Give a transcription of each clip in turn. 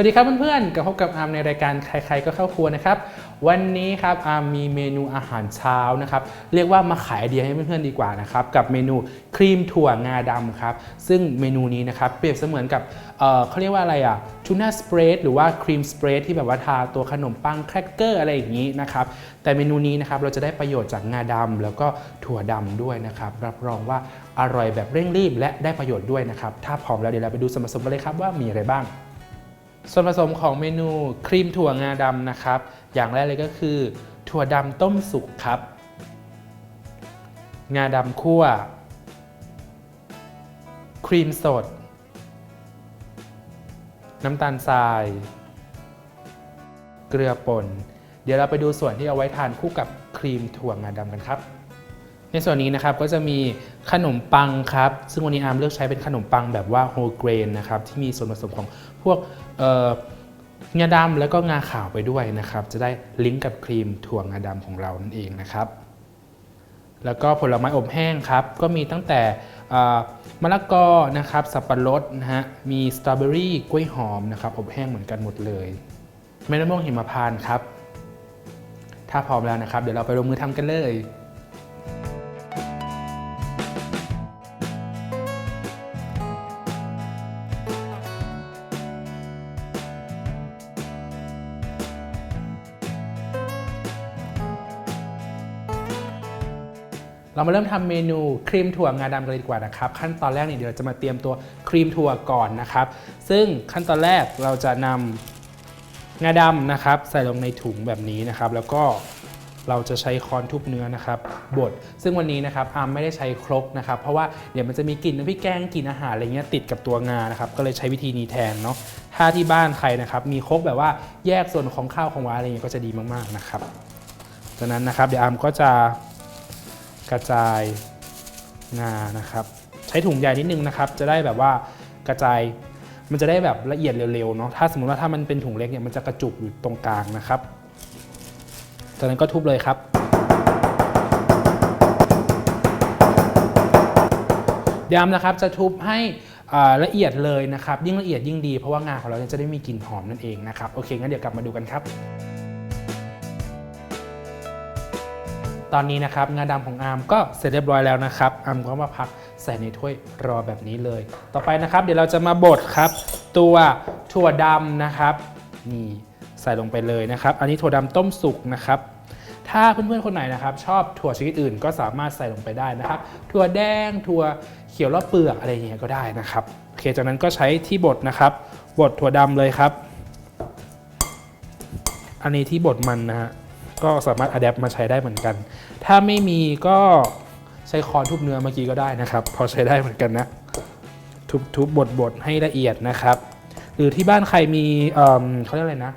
วัสดีครับเพื่อนๆกับพบกับอาร์มในรายการใคร ๆ ก็เข้าครัวนะครับ วันนี้ครับอาร์มมีเมนูอาหารเช้านะครับ เรียกว่ามาขายไอเดียให้เพื่อนๆดีกว่านะครับ กับเมนูครีมถั่วงาดำครับ ซึ่งเมนูนี้นะครับเปรียบเสมือนกับเเขาเรียกว่าอะไรอะทูน่าสเปรดหรือว่าครีมสเปรดที่แบบว่าทาตัวขนมปังแครกเกอร์อะไรอย่างนี้นะครับ แต่เมนูนี้นะครับเราจะได้ประโยชน์จากงาดำแล้วก็ถั่วดำด้วยนะครับ รับรองว่าอร่อยแบบเร่งรีบและได้ประโยชน์ด้วยนะครับ ถ้าพร้อมแล้วเดี๋ยวเราไปดูส่วนผสมกันเลยครับว่ามีอะไรบ้าง ส่วนผสมของเมนูครีมถั่วงาดำนะครับ อย่างแรกเลยก็คือ ถั่วดำต้มสุกครับ งาดำคั่ว ครีมสด น้ำตาลทราย เกลือป่น เดี๋ยวเราไปดูส่วนที่เอาไว้ทานคู่กับครีมถั่วงาดำกันครับ ในส่วนนี้นะครับก็จะมีขนมปังครับ ซึ่งวันนี้อาร์มเลือกใช้เป็นขนมปังแบบว่าโฮลเกรนนะครับที่มีส่วนผสมของพวกเงาดำแล้วก็งาขาวไปด้วยนะครับ จะได้ลิงก์กับครีมถั่วงาดำของเรานั่นเองนะครับ แล้วก็ผลไม้อบแห้งครับ ก็มีตั้งแต่มะละกอนะครับ สับปะรดนะฮะมีสตรอเบอรี่กล้วยหอมนะครับ อบแห้งเหมือนกันหมดเลยเม็ดมะม่วงหิมพานต์ครับ ถ้าพร้อมแล้วนะครับ เดี๋ยวเราไปลงมือทำกันเลย เรามาเริ่มทำเมนูครีมถั่วงาดำกันเลยดีกว่านะครับ ขั้นตอนแรกเนี่ยเดี๋ยวจะมาเตรียมตัวครีมถั่วก่อนนะครับ ซึ่งขั้นตอนแรกเราจะนำงาดำนะครับ ใส่ลงในถุงแบบนี้นะครับ แล้วก็เราจะใช้ค้อนทุบเนื้อนะครับบดซึ่งวันนี้นะครับอาร์มไม่ได้ใช้ครกนะครับ เพราะว่าเดี๋ยวมันจะมีกลิ่นน้ำพริกแกงกลิ่นอาหารอะไรเงี้ยติดกับตัวงานะครับ ก็เลยใช้วิธีนี้แทนเนาะถ้าที่บ้านใครนะครับ มีครกแบบว่าแยกส่วนของข้าวของหวานอะไรเงี้ยก็จะดีมากๆนะครับจากนั้นนะครับเดี๋ยวอาร์มก็จะ กระจายงานะครับ ใช้ถุงใหญ่นิดนึงนะครับ จะได้แบบว่ากระจายมันจะได้แบบละเอียดเร็วๆเนาะถ้าสมมติว่าถ้ามันเป็นถุงเล็กเนี่ยมันจะกระจุกอยู่ตรงกลางนะครับจากนั้นก็ทุบเลยครับ ย้ำนะครับจะทุบให้ละเอียดเลยนะครับ ยิ่งละเอียดยิ่งดีเพราะว่างาของเราจะได้มีกลิ่นหอมนั่นเองนะครับ โอเคงั้นเดี๋ยวกลับมาดูกันครับ ตอนนี้นะครับงาดำของอาร์มก็เสร็จเรียบร้อยแล้วนะครับอาร์มก็มาพักใส่ในถ้วยรอแบบนี้เลย ต่อไปนะครับ เดี๋ยวเราจะมาบดครับ ตัวถั่วดำนะครับนี่ใส่ลงไปเลยนะครับ อันนี้ถั่วดำต้มสุกนะครับถ้าเพื่อนๆคนไหนนะครับ ชอบถั่วชนิดอื่นก็สามารถใส่ลงไปได้นะครับ ถั่วแดงถั่วเขียวรอบเปลือกอะไรอย่างเงี้ยก็ได้นะครับโอเคจากนั้นก็ใช้ที่บดนะครับบดถั่วดำเลยครับ อันนี้ที่บดมันนะฮะ ก็สามารถอัดแอปมาใช้ได้เหมือนกัน ถ้าไม่มีก็ใช้คอนทุบเนื้อเมื่อกี้ก็ได้นะครับ พอใช้ได้เหมือนกันนะ ทุบทุบบดบดให้ละเอียดนะครับ หรือที่บ้านใครมีเอิ่มเขาเรียกอะไรนะ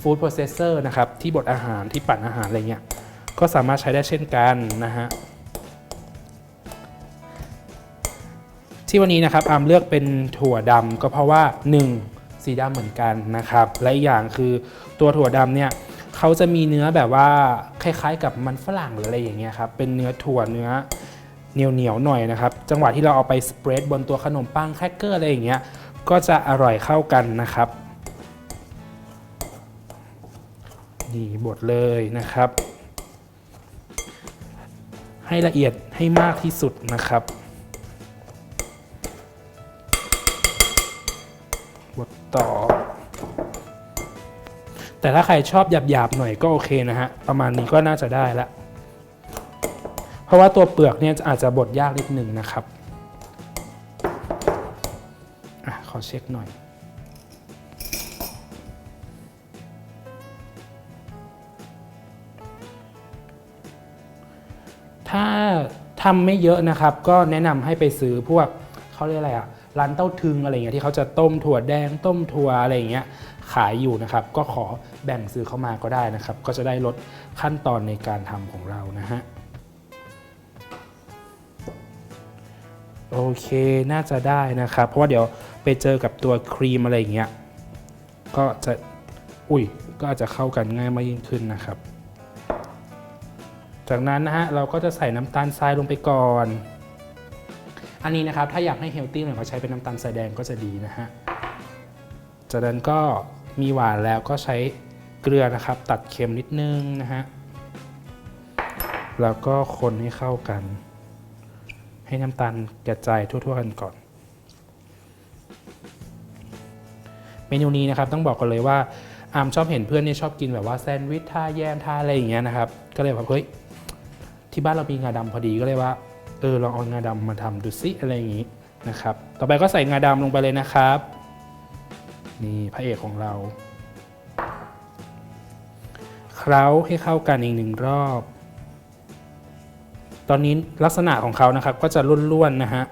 ฟู้ดโปรเซสเซอร์นะครับ ที่บดอาหารที่ปั่นอาหารอะไรเงี้ยก็สามารถใช้ได้เช่นกันนะฮะที่วันนี้นะครับอาร์มเลือกเป็นถั่วดำก็เพราะว่า 1. สีดำเหมือนกันนะครับ และอีกอย่างคือตัวถั่วดำเนี่ย เขาจะมีเนื้อแบบว่าคล้ายๆ กับมันฝรั่งหรืออะไรอย่างเงี้ยครับเป็นเนื้อถั่วเนื้อเหนียวเหนียวๆหน่อยนะครับ จังหวะที่เราเอาไปสเปรดบนตัวขนมปังแครกเกอร์อะไรอย่างเงี้ยก็จะอร่อยเข้ากันนะครับนี่บดเลยนะครับ ให้ละเอียดให้มากที่สุดนะครับบดต่อ แต่ถ้าใครชอบหยาบๆหน่อยก็โอเคนะฮะ ประมาณนี้ก็น่าจะได้ละ เพราะว่าตัวเปลือกเนี่ยอาจจะบดยากนิดหนึ่งนะครับอขอเช็คหน่อย ถ้าทำไม่เยอะนะครับ ก็แนะนำให้ไปซื้อพวกเขาเรียกอะไรอะร้านเต้าถึงอะไรเงี้ยที่เขาจะต้มถั่วแดงต้มถั่วอะไรอย่างเงี้ย ขายอยู่นะครับ ก็ขอแบ่งซื้อเข้ามาก็ได้นะครับ ก็จะได้ลดขั้นตอนในการทำของเรานะฮะโอเคน่าจะได้นะครับ เพราะว่าเดี๋ยวไปเจอกับตัวครีมอะไรอย่างเงี้ยก็จะอุ้ยก็อาจจะเข้ากันง่ายมากยิ่งขึ้นนะครับ จากนั้นนะฮะเราก็จะใส่น้ำตาลทรายลงไปก่อน อันนี้นะครับถ้าอยากให้เฮลตี้หน่อยก็ใช้เป็นน้ำตาลทรายแดงก็จะดีนะฮะจากนั้นก็ มีหวานแล้วก็ใช้เกลือนะครับ ตัดเค็มนิดนึงนะฮะ แล้วก็คนให้เข้ากัน ให้น้ำตาลกระจายทั่วๆกันก่อน เมนูนี้นะครับต้องบอกกันเลยว่าอามชอบเห็นเพื่อนเนี่ยชอบกินแบบว่าแซนด์วิชท่าแยมท่าอะไรอย่างเงี้ยนะครับ ก็เลยแบบเฮ้ยที่บ้านเรามีงาดำพอดีก็เลยว่าเออลองเอางาดำมาทำดูซิอะไรอย่างงี้นะครับ ต่อไปก็ใส่งาดำลงไปเลยนะครับ นี่พระเอกของเรา เคล้าให้เข้ากันอีกหนึ่งรอบ ตอนนี้ลักษณะของเขานะครับก็จะร่วนๆนะฮะ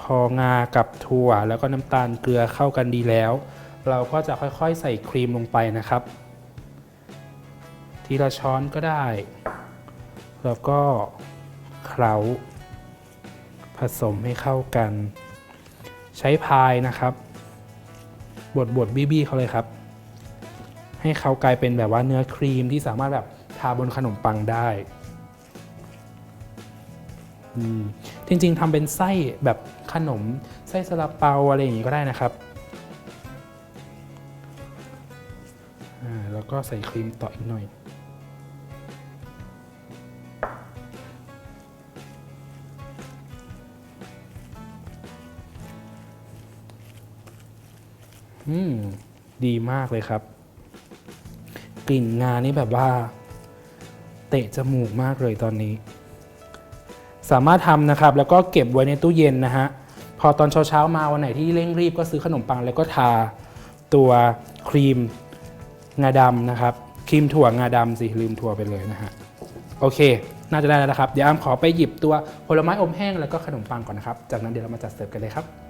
พองากับถั่วแล้วก็น้ำตาลเกลือเข้ากันดีแล้ว เราก็จะค่อยๆใส่ครีมลงไปนะครับ ทีละช้อนก็ได้ แล้วก็เคล้าผสมให้เข้ากัน ใช้พายนะครับ บดบดบี้ๆเขาเลยครับ ให้เขากลายเป็นแบบว่าเนื้อครีมที่สามารถแบบทาบนขนมปังได้จริงๆทำเป็นไส้แบบขนมไส้ซาลาเปาอะไรอย่างนี้ก็ได้นะครับแล้วก็ใส่ครีมต่ออีกหน่อย อืมดีมากเลยครับ กลิ่นงานี่แบบว่า เตะจมูกมากเลยตอนนี้ สามารถทำนะครับ แล้วก็เก็บไว้ในตู้เย็นนะฮะ พอตอนเช้าๆมาวันไหนที่เร่งรีบก็ซื้อขนมปังแล้วก็ทาตัวครีมงาดำนะครับ ครีมถั่วงาดำสิลืมถั่วไปเลยนะฮะ โอเค น่าจะได้แล้วนะครับ เดี๋ยวอามขอไปหยิบตัวผลไม้อมแห้งแล้วก็ขนมปังก่อนนะครับ จากนั้นเดี๋ยวเรามาจัดเสิร์ฟกันเลยครับ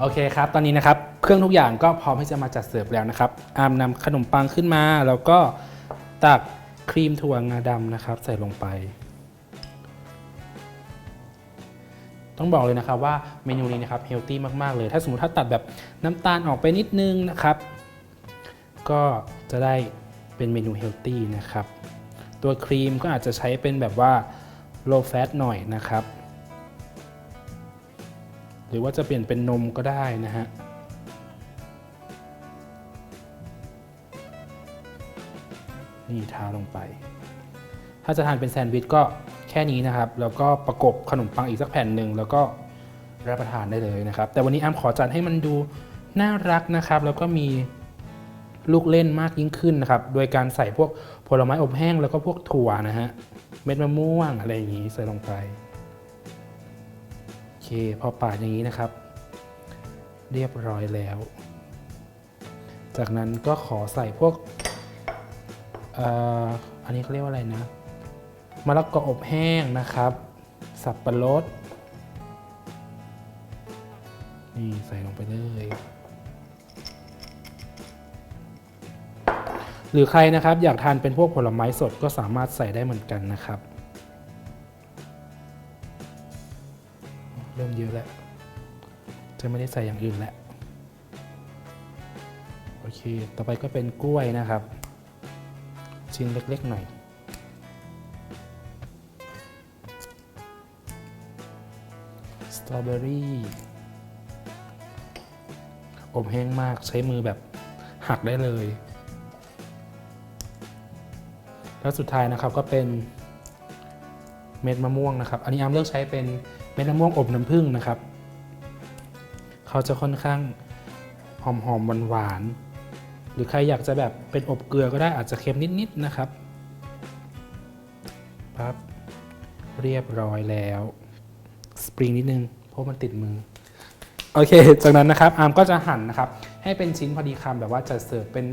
โอเคครับ ตอนนี้นะครับ เครื่องทุกอย่างก็พร้อมที่จะมาจัดเสิร์ฟแล้วนะครับ อามนำขนมปังขึ้นมา แล้วก็ตักครีมถั่วงาดำนะครับ ใส่ลงไป ต้องบอกเลยนะครับว่าเมนูนี้นะครับเฮลตี้มาก ๆ เลย ถ้าสมมติถ้าตัดแบบน้ำตาลออกไปนิดนึงนะครับ ก็จะได้เป็นเมนูเฮลตี้นะครับ ตัวครีมก็อาจจะใช้เป็นแบบว่า low fat หน่อยนะครับ หรือว่าจะเปลี่ยนเป็นนมก็ได้นะฮะนี่ทาลงไป ถ้าจะทานเป็นแซนด์วิชก็แค่นี้นะครับ แล้วก็ประกบขนมปังอีกสักแผ่นหนึ่งแล้วก็รับประทานได้เลยนะครับ แต่วันนี้อ้ำขอจัดให้มันดูน่ารักนะครับ แล้วก็มีลูกเล่นมากยิ่งขึ้นนะครับ โดยการใส่พวกผลไม้อบแห้งแล้วก็พวกถั่วนะฮะ เม็ดมะม่วงอะไรอย่างนี้ใส่ลงไป เคพอปาดอย่างนี้นะครับ เรียบร้อยแล้ว จากนั้นก็ขอใส่พวกอันนี้เขาเรียกว่าอะไรนะมะละกออบแห้งนะครับ สับปะรดนี่ใส่ลงไปเลยหรือใครนะครับอยากทานเป็นพวกผลไม้สดก็สามารถใส่ได้เหมือนกันนะครับ มเยอะแล้ว จะไม่ได้ใส่อย่างอื่นแล้ว โอเค ต่อไปก็เป็นกล้วยนะครับ ชิ้นเล็กๆหน่อย สตรอเบอรี่อบแห้งมากใช้มือแบบหักได้เลย แล้วสุดท้ายนะครับก็เป็นเม็ดมะม่วงนะครับ อันนี้อามเลือกใช้เป็น ม็ดมะม่วงอบน้ำผึ้งนะครับ เขาจะค่อนข้างหอมหอมหวานหวานหรือใครอยากจะแบบเป็นอบเกลือก็ได้อาจจะเค็มนิดๆนะครับปั๊บเรียบร้อยแล้วสปริงนิดนึงเพราะมันติดมือโอเค จากนั้นนะครับอาร์มก็จะหั่นนะครับ ให้เป็นชิ้นพอดีคำแบบว่าจะเสิร์ฟเป็น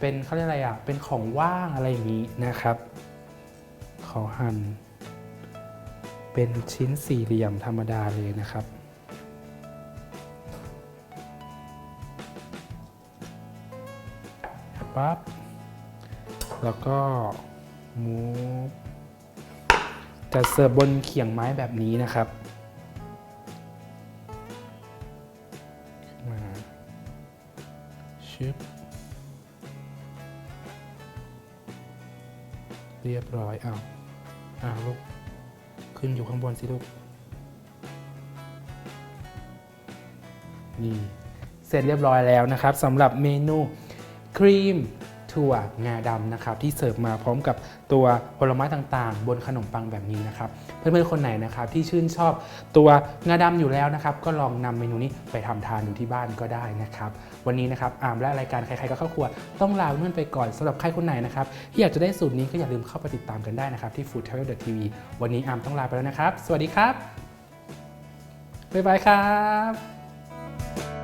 เป็นเขาเรียกอะไรอะเป็นของว่างอะไรอย่างนี้นะครับ ขอหั่น เป็นชิ้นสี่เหลี่ยมธรรมดาเลยนะครับ ปั๊บ แล้วก็มูฟจะเสิร์ฟบนเขียงไม้แบบนี้นะครับมาชึบเรียบร้อยเอาวอ้าลูก ขึ้นอยู่ข้างบนสิลูก นี่ เสร็จเรียบร้อยแล้วนะครับสำหรับเมนูครีม ถั่วงาดำนะครับที่เสิร์ฟมาพร้อมกับตัวผลไม้ต่างๆ บนขนมปังแบบนี้นะครับเพื่อนๆคนไหนนะครับที่ชื่นชอบตัวงาดำอยู่แล้วนะครับก็ลองนำเมนูนี้ไปทำทานดูที่บ้านก็ได้นะครับวันนี้นะครับอามและรายการใครๆก็เข้าครัวต้องลาเพื่อนไปก่อนสำหรับใครคนไหนนะครับที่อยากจะได้สูตรนี้ก็อย่าลืมเข้าไปติดตามกันได้นะครับที่ Food Travel TV วันนี้อามต้องลาไปแล้วนะครับ สวัสดีครับบ๊ายบายครับ